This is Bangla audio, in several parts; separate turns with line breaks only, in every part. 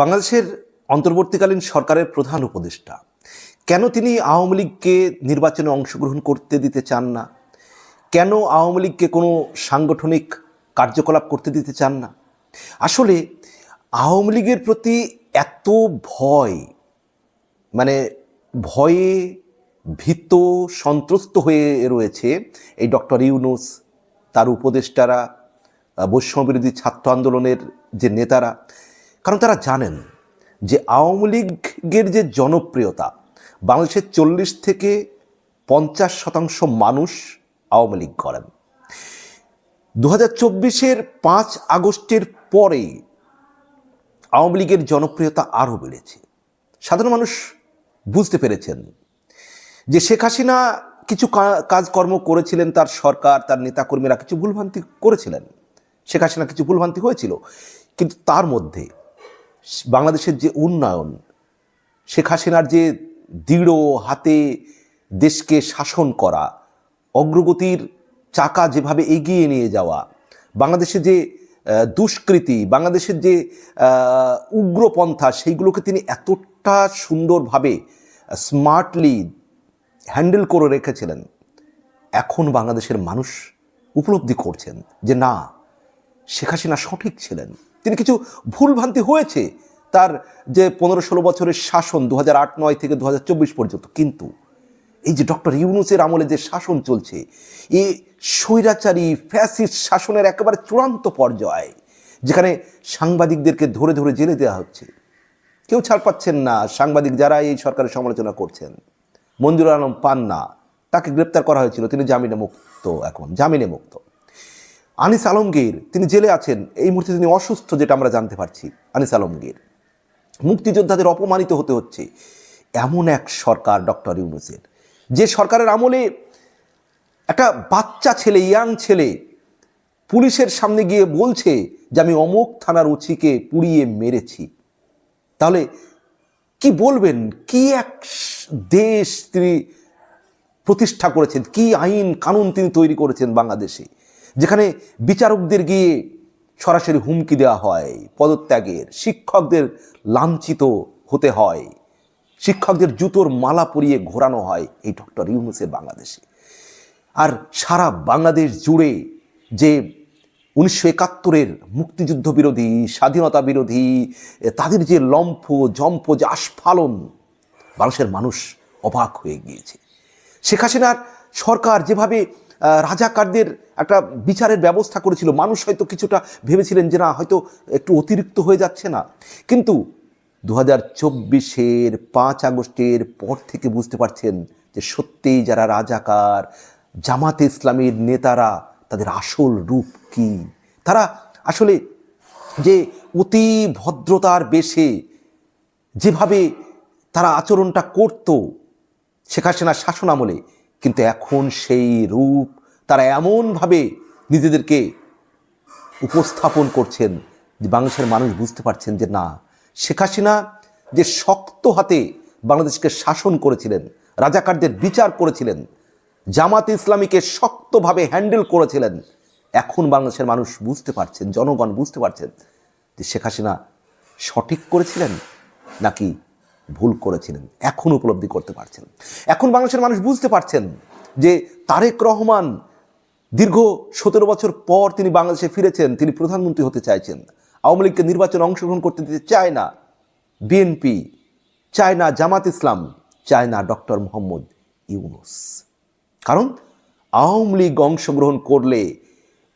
বাংলাদেশের অন্তর্বর্তীকালীন সরকারের প্রধান উপদেষ্টা, কেন তিনি আওয়ামী লীগকে নির্বাচনে অংশগ্রহণ করতে দিতে চান না? কেন আওয়ামী লীগকে কোনো সাংগঠনিক কার্যকলাপ করতে দিতে চান না? আসলে আওয়ামী লীগের প্রতি এত ভয় মানে ভয়ে ভীত, সন্ত্রস্ত হয়ে রয়েছে এই ডক্টর ইউনুস, তার উপদেষ্টারা, বৈষম্যবিরোধী ছাত্র আন্দোলনের যে নেতারা কারণ তারা জানেন যে আওয়ামী লীগের যে জনপ্রিয়তা বাংলাদেশের চল্লিশ থেকে পঞ্চাশ শতাংশ মানুষ আওয়ামী লীগ করেন। দু হাজার চব্বিশের পাঁচ আগস্টের পরে আওয়ামী লীগের জনপ্রিয়তা আরও বেড়েছে। সাধারণ মানুষ বুঝতে পেরেছেন যে শেখ হাসিনা কিছু কাজকর্ম করেছিলেন, তার সরকার, তার নেতাকর্মীরা কিছু ভুলভ্রান্তি করেছিলেন। শেখ হাসিনা কিছু ভুলভ্রান্তি হয়েছিল, কিন্তু তার মধ্যে বাংলাদেশের যে উন্নয়ন, শেখ হাসিনার যে দৃঢ় হাতে দেশকে শাসন করা, অগ্রগতির চাকা যেভাবে এগিয়ে নিয়ে যাওয়া, বাংলাদেশের যে দুষ্কৃতি, বাংলাদেশের যে উগ্রপন্থা, সেইগুলোকে তিনি এতটা সুন্দরভাবে স্মার্টলি হ্যান্ডেল করে রেখেছিলেন, এখন বাংলাদেশের মানুষ উপলব্ধি করছেন যে না, শেখ হাসিনা সঠিক ছিলেন। তিনি কিছু ভুলভ্রান্তি হয়েছে তার যে পনেরো ষোলো বছরের শাসন দু আট নয় থেকে দু হাজার চব্বিশ পর্যন্ত। কিন্তু এই যে ডক্টর ইউনুসের আমলে যে শাসন চলছে, এ স্বৈরাচারী ফ্যাসিস্ট শাসনের একেবারে চূড়ান্ত পর্যায়ে যেখানে সাংবাদিকদেরকে ধরে ধরে জেলে দেওয়া হচ্ছে, কেউ ছাড় পাচ্ছেন না। সাংবাদিক যারা এই সরকারের সমালোচনা করছেন, মঞ্জুর আলম পান্না, তাকে গ্রেপ্তার করা হয়েছিল। তিনি জামিনে মুক্ত এখন, জামিনে মুক্ত। আনিস আলমগীর, তিনি জেলে আছেন। এই মুহূর্তে তিনি অসুস্থ, যেটা আমরা জানতে পারছি, আনিস আলমগীর। মুক্তিযোদ্ধাদের অপমানিত হতে হচ্ছে এমন এক সরকার ডক্টর ইউনুসের। যে সরকারের আমলে একটা বাচ্চা ছেলে, ইয়াং ছেলে, পুলিশের সামনে গিয়ে বলছে যে, আমি অমুক থানার উচিকে পুড়িয়ে মেরেছি। তাহলে কি বলবেন? কি এক দেশ তিনি প্রতিষ্ঠা করেছেন? কি আইন, কানুন তিনি তৈরি করেছেন বাংলাদেশে? যেখানে বিচারকদের গিয়ে সরাসরি হুমকি দেওয়া হয়, পদত্যাগের, শিক্ষকদের লাঞ্ছিত হতে হয়, শিক্ষকদের জুতোর মালা পরিয়ে ঘোরানো হয় এই ডক্টর ইউনুসের বাংলাদেশে। আর সারা বাংলাদেশ জুড়ে যে উনিশশো একাত্তরের মুক্তিযুদ্ধ বিরোধী, স্বাধীনতা বিরোধী, তাদের যে লম্ফ জম্প যে আস্ফালন, বাংলাদেশের মানুষ অবাক হয়ে গিয়েছে। শেখ হাসিনার সরকার যেভাবে রাজাকারদের একটা বিচারের ব্যবস্থা করেছিল। মানুষ হয়তো কিছুটা ভেবেছিলেন যে না, হয়তো একটু অতিরিক্ত হয়ে যাচ্ছে না। কিন্তু দু হাজার চব্বিশের পাঁচ আগস্টের পর থেকে বুঝতে পারছেন যে সত্যিই যারা রাজাকার, জামাতে ইসলামের নেতারা, তাদের আসল রূপ কি? তারা আসলে যে অতি ভদ্রতার বেশে যেভাবে তারা আচরণটা করত, শেখ হাসিনার শাসন আমলে কিন্তু এখন সেই রূপ তারা এমনভাবে নিজেদেরকে উপস্থাপন করছেন যে বাংলাদেশের মানুষ বুঝতে পারছেন যে না, শেখ হাসিনা যে শক্ত হাতে বাংলাদেশকে শাসন করেছিলেন, রাজাকারদের বিচার করেছিলেন, জামাত ইসলামীকে শক্তভাবে হ্যান্ডেল করেছিলেন, এখন বাংলাদেশের মানুষ বুঝতে পারছেন, জনগণ বুঝতে পারছেন যে শেখ হাসিনা সঠিক করেছিলেন নাকি ভুল করেছিলেন, এখন উপলব্ধি করতে পারছেন। এখন বাংলাদেশের মানুষ বুঝতে পারছেন যে তারেক রহমান দীর্ঘ সতেরো বছর পর তিনি বাংলাদেশে ফিরেছেন, তিনি প্রধানমন্ত্রী হতে চাইছেন। আওয়ামী লীগকে নির্বাচনে অংশগ্রহণ করতে দিতে চায় না বিএনপি চায় না জামাত ইসলাম, চায় না ডক্টর মোহাম্মদ ইউনুস। কারণ আওয়ামী লীগ অংশগ্রহণ করলে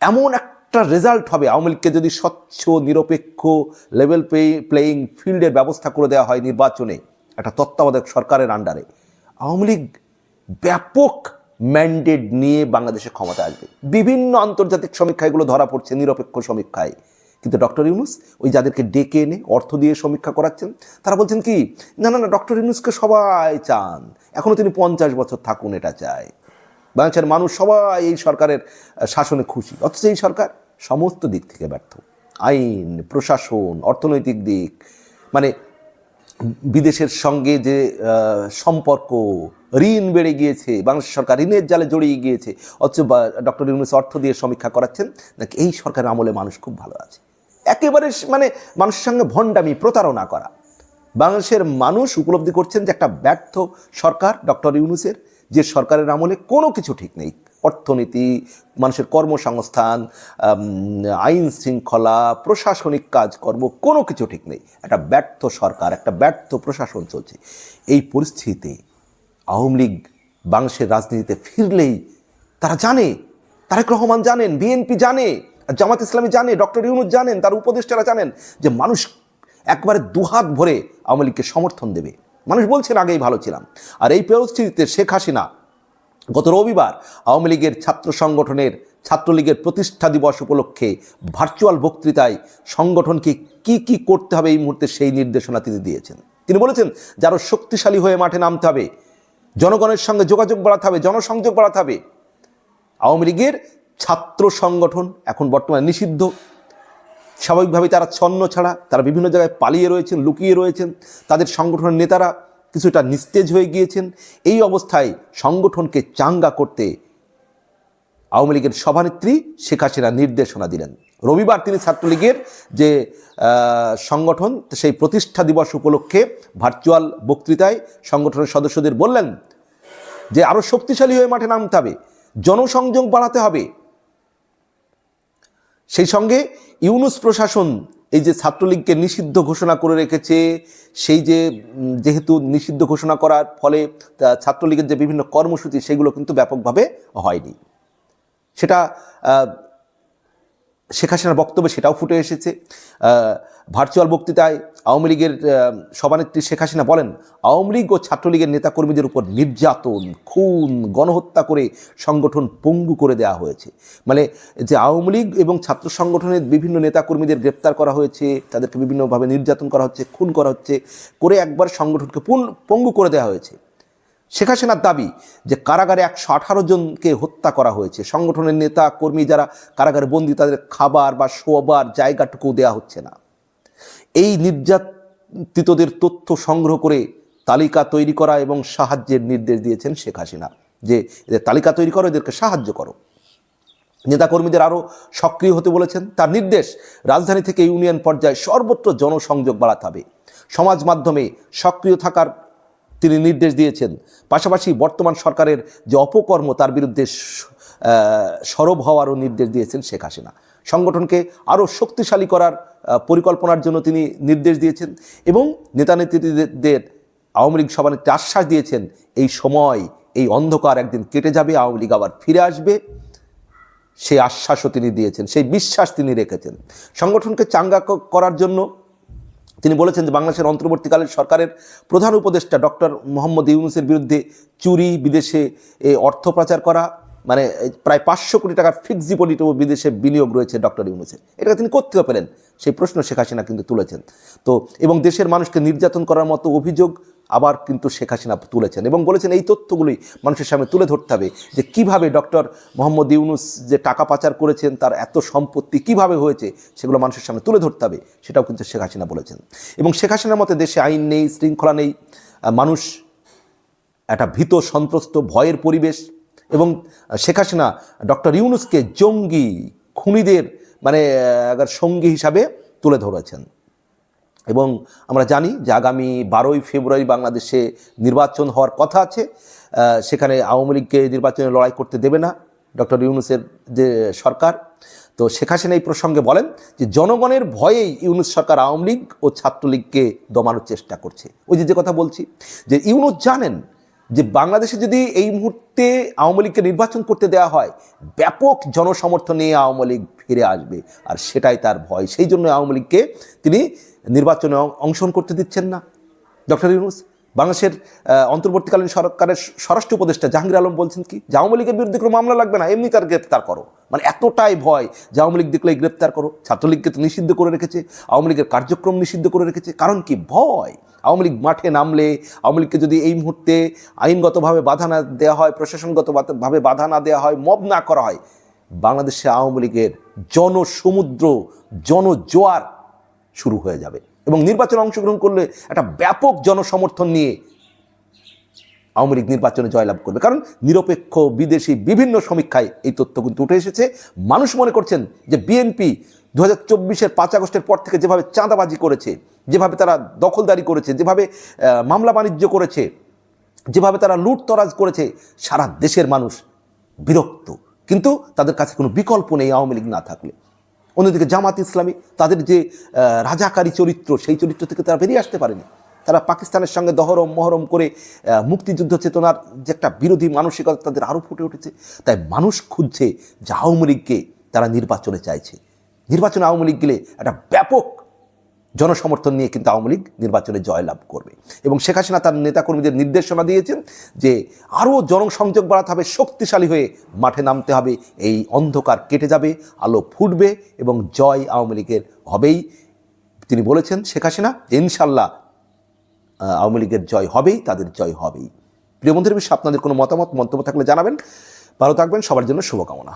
এমন একটা রেজাল্ট হবে। আওয়ামী লীগকে যদি স্বচ্ছ, নিরপেক্ষ লেভেল প্লেয়িং ফিল্ডের ব্যবস্থা করে দেওয়া হয় নির্বাচনে, একটা তত্ত্বাবধায়ক সরকারের আন্ডারে আওয়ামী লীগ ব্যাপক ম্যান্ডেট নিয়ে বাংলাদেশে ক্ষমতা আসবে। বিভিন্ন আন্তর্জাতিক সমীক্ষায় এগুলো ধরা পড়ছে নিরপেক্ষ সমীক্ষায়। কিন্তু ডক্টর ইউনুস ওই যাদেরকে ডেকে এনে অর্থ দিয়ে সমীক্ষা করাচ্ছেন, তারা বলছেন কি, না না না, ডক্টর ইউনুসকে সবাই চান। এখনও তিনি পঞ্চাশ বছর থাকুন, এটা চায়। বাংলাদেশের মানুষ সবাই এই সরকারের শাসনে খুশি। অথচ এই সরকার সমস্ত দিক থেকে ব্যর্থ। আইন, প্রশাসন, অর্থনৈতিক দিক মানে বিদেশের সঙ্গে যে সম্পর্ক, ঋণ বেড়ে গিয়েছে, বাংলাদেশ সরকার ঋণের জালে জড়িয়ে গিয়েছে, অথচ ডক্টর ইউনুস অর্থ দিয়ে সমীক্ষা করাচ্ছেন, নাকি এই সরকারের আমলে মানুষ খুব ভালো আছে? একেবারে মানে মানুষের সঙ্গে ভণ্ডামি, প্রতারণা করা। বাংলাদেশের মানুষ উপলব্ধি করছেন যে একটা ব্যর্থ সরকার, ডক্টর ইউনুসের, যে সরকারের আমলে কোনো কিছু ঠিক নেই। অর্থনীতি, মানুষের কর্মসংস্থান আইন শৃঙ্খলা, প্রশাসনিক কাজকর্ম, কোনো কিছু ঠিক নেই। একটা ব্যর্থ সরকার, একটা ব্যর্থ প্রশাসন চলছে। এই পরিস্থিতিতে আওয়ামী লীগ বাংলাদেশের রাজনীতিতে ফিরলেই তারা জানে, তারেক রহমান জানেন, বিএনপি জানে, জামাত ইসলামী জানে, ডক্টর ইউনুস জানেন, তার উপদেষ্টারা জানেন যে মানুষ একবারে দুহাত ভরে আওয়ামী লীগকে সমর্থন দেবে। মানুষ বলছেন, আগেই ভালো ছিলাম। আর এই পরিস্থিতিতে শেখ হাসিনা গত রবিবার আওয়ামী লীগের ছাত্র সংগঠনের ছাত্রলীগের প্রতিষ্ঠা দিবস উপলক্ষে ভার্চুয়াল বক্তৃতায় সংগঠনকে কি কি করতে হবে এই মুহূর্তে সেই নির্দেশনা তিনি দিয়েছেন। তিনি বলেছেন যে আরও শক্তিশালী হয়ে মাঠে নামতে হবে, জনগণের সঙ্গে যোগাযোগ বাড়াতে হবে, জনসংযোগ বাড়াতে হবে, আওয়ামী লীগের ছাত্র সংগঠন এখন বর্তমানে নিষিদ্ধ স্বাভাবিকভাবেই তারা ছন্ন ছাড়া, তারা বিভিন্ন জায়গায় পালিয়ে রয়েছেন, লুকিয়ে রয়েছেন। তাদের সংগঠনের নেতারা কিছুটা নিস্তেজ হয়ে গিয়েছেন। এই অবস্থায় সংগঠনকে চাঙ্গা করতে আওয়ামী লীগের সভানেত্রী শেখ হাসিনা নির্দেশনা দিলেন। রবিবার তিনি ছাত্রলীগের যে সংগঠন, সেই প্রতিষ্ঠা দিবস উপলক্ষে ভার্চুয়াল বক্তৃতায় সংগঠনের সদস্যদের বললেন যে আরও শক্তিশালী হয়ে মাঠে নামতে হবে, জনসংযোগ বাড়াতে হবে সেই সঙ্গে ইউনুস প্রশাসন, এই যে ছাত্রলীগকে নিষিদ্ধ ঘোষণা করে রেখেছে, সেই যে যেহেতু নিষিদ্ধ ঘোষণা করার ফলে ছাত্রলীগের যে বিভিন্ন কর্মসূচি, সেগুলো কিন্তু ব্যাপকভাবে হয়নি। সেটা শেখ হাসিনার বক্তব্যে সেটাও ফুটে এসেছে। ভার্চুয়াল বক্তৃতায় আওয়ামী লীগের সভানেত্রী শেখ হাসিনা বলেন, আওয়ামী লীগ ও ছাত্রলীগের নেতাকর্মীদের উপর নির্যাতন, খুন, গণহত্যা করে সংগঠন পঙ্গু করে দেওয়া হয়েছে। মানে যে আওয়ামী লীগ এবং ছাত্র সংগঠনের বিভিন্ন নেতাকর্মীদের গ্রেপ্তার করা হয়েছে, তাদেরকে বিভিন্নভাবে নির্যাতন করা হচ্ছে, খুন করা হচ্ছে, করে একবার সংগঠনকে পঙ্গু করে দেওয়া হয়েছে। শেখ হাসিনার দাবি যে কারাগারে একশো আঠারো জনকে হত্যা করা হয়েছে। সংগঠনের নেতা, কর্মী যারা কারাগারে বন্দী, তাদের খাবার বা শোবার জায়গাটুকু দেওয়া হচ্ছে না। এই নির্যাতিতদের তথ্য সংগ্রহ করে তালিকা তৈরি করা এবং সাহায্যের নির্দেশ দিয়েছেন শেখ হাসিনা যে এদের তালিকা তৈরি করো, এদেরকে সাহায্য করো। নেতাকর্মীদের আরও সক্রিয় হতে বলেছেন, তার নির্দেশ, রাজধানী থেকে ইউনিয়ন পর্যায়ে সর্বত্র জনসংযোগ বাড়াতে হবে। সমাজ মাধ্যমে সক্রিয় থাকার তিনি নির্দেশ দিয়েছেন। পাশাপাশি বর্তমান সরকারের যে অপকর্ম, তার বিরুদ্ধে সরব হওয়ারও নির্দেশ দিয়েছেন শেখ হাসিনা। সংগঠনকে আরও শক্তিশালী করার পরিকল্পনার জন্য তিনি নির্দেশ দিয়েছেন এবং নেতা নেতৃত্বদের আওয়ামী লীগ সভানেত্রী আশ্বাস দিয়েছেন, এই সময়, এই অন্ধকার একদিন কেটে যাবে, আওয়ামী লীগ আবার ফিরে আসবে। সেই আশ্বাসও তিনি দিয়েছেন, সেই বিশ্বাস তিনি রেখেছেন। সংগঠনকে চাঙ্গা করার জন্য তিনি বলেছেন যে বাংলাদেশের অন্তর্বর্তীকালীন সরকারের প্রধান উপদেষ্টা ডক্টর মোহাম্মদ ইউনুসের বিরুদ্ধে চুরি, বিদেশে অর্থ পাচার করা মানে প্রায় পাঁচশো কোটি টাকার ফিক্সড ও বিদেশে বিনিয়োগ রয়েছে ডক্টর ইউনুসের। এটা তিনি করতেও পারেন। সেই প্রশ্ন শেখ হাসিনা কিন্তু তুলেছেন। তো, এবং দেশের মানুষকে নির্যাতন করার মতো অভিযোগ আবার কিন্তু শেখ হাসিনা তুলেছেন এবং বলেছেন এই তথ্যগুলি মানুষের সামনে তুলে ধরতে হবে যে কীভাবে ডক্টর মোহাম্মদ ইউনুস যে টাকা পাচার করেছেন, তার এত সম্পত্তি কীভাবে হয়েছে, সেগুলো মানুষের সামনে তুলে ধরতে হবে, সেটাও কিন্তু শেখ হাসিনা বলেছেন। এবং শেখ হাসিনার মতে দেশে আইন নেই, শৃঙ্খলা নেই মানুষ একটা ভীত, সন্ত্রস্ত, ভয়ের পরিবেশ এবং শেখ হাসিনা ডক্টর ইউনুসকে জঙ্গি, খুনিদের মানে সঙ্গী হিসাবে তুলে ধরেছেন। এবং আমরা জানি যে আগামী বারোই ফেব্রুয়ারি বাংলাদেশে নির্বাচন হওয়ার কথা আছে। সেখানে আওয়ামী লীগকে নির্বাচনে লড়াই করতে দেবে না ডক্টর ইউনুসের যে সরকার। তো শেখ হাসিনা এই প্রসঙ্গে বলেন যে জনগণের ভয়েই ইউনুস সরকার আওয়ামী লীগ ও ছাত্রলীগকে দমানোর চেষ্টা করছে। ওই যে যে কথা বলছি, যে ইউনুস জানেন যে বাংলাদেশে যদি এই মুহূর্তে আওয়ামী লীগকে নির্বাচন করতে দেওয়া হয়, ব্যাপক জনসমর্থন নিয়ে আওয়ামী লীগ ফিরে আসবে। আর সেটাই তার ভয়। সেই জন্য আওয়ামী লীগকে তিনি নির্বাচনে অংশগ্রহণ করতে দিচ্ছেন না। ডক্টর ইউনুস বাংলাদেশের অন্তর্বর্তীকালীন সরকারের স্বরাষ্ট্র উপদেষ্টা জাহাঙ্গীর আলম বলছেন কি, যে লীগের বিরুদ্ধে কোনো মামলা লাগবে না, এমনি তার গ্রেপ্তার করো। মানে এতটাই ভয় যে লীগ দেখলেই গ্রেপ্তার করো। ছাত্রলীগকে তো নিষিদ্ধ করে রেখেছে, আওয়ামী লীগের কার্যক্রম নিষিদ্ধ করে রেখেছে। কারণ কি? ভয়। আওয়ামী লীগ মাঠে নামলে, আওয়ামী লীগকে যদি এই মুহূর্তে আইনগতভাবে বাধা না দেওয়া হয়, প্রশাসনগতভাবে বাধা না দেওয়া হয়, মব না করা হয়, বাংলাদেশে আওয়ামী লীগের জনসমুদ্র, জনজোয়ার শুরু হয়ে যাবে। এবং নির্বাচনে অংশগ্রহণ করলে একটা ব্যাপক জনসমর্থন নিয়ে আওয়ামী লীগ নির্বাচনে জয়লাভ করবে। কারণ নিরপেক্ষ বিদেশি বিভিন্ন সমীক্ষায় এই তথ্য কিন্তু উঠে এসেছে। মানুষ মনে করছেন যে বিএনপি দু হাজার চব্বিশের পাঁচ আগস্টের পর থেকে যেভাবে চাঁদাবাজি করেছে, যেভাবে তারা দখলদারি করেছে, যেভাবে মামলা বাণিজ্য করেছে, যেভাবে তারা লুটতরাজ করেছে, সারা দেশের মানুষ বিরক্ত। কিন্তু তাদের কাছে কোনো বিকল্প নেই আওয়ামী লীগ না থাকলে। অন্যদিকে জামাত ইসলামী তাদের যে রাজাকারী চরিত্র, সেই চরিত্র থেকে তারা বেরিয়ে আসতে পারেনি। তারা পাকিস্তানের সঙ্গে দহরম মহরম করে মুক্তিযুদ্ধ চেতনার যে একটা বিরোধী মানসিকতা তাদের আরও ফুটে উঠেছে। তাই মানুষ খুঁজছে যে আওয়ামী লীগকে তারা নির্বাচনে চাইছে। নির্বাচনে আওয়ামী লীগ গেলে একটা ব্যাপক জনসমর্থন নিয়ে কিন্তু আওয়ামী লীগ নির্বাচনে জয়লাভ করবে। এবং শেখ হাসিনা তার নেতাকর্মীদের নির্দেশনা দিয়েছেন যে আরও জনসংযোগ বাড়াতে হবে, শক্তিশালী হয়ে মাঠে নামতে হবে। এই অন্ধকার কেটে যাবে, আলো ফুটবে এবং জয় আওয়ামী লীগের হবেই। তিনি বলেছেন, শেখ হাসিনা ইনশাল্লাহ আওয়ামী লীগের জয় হবেই, তাদের জয় হবেই। প্রিয় বন্ধুদের বিষয়ে আপনাদের কোনো মতামত, মন্তব্য থাকলে জানাবেন। ভালো থাকবেন, সবার জন্য শুভকামনা।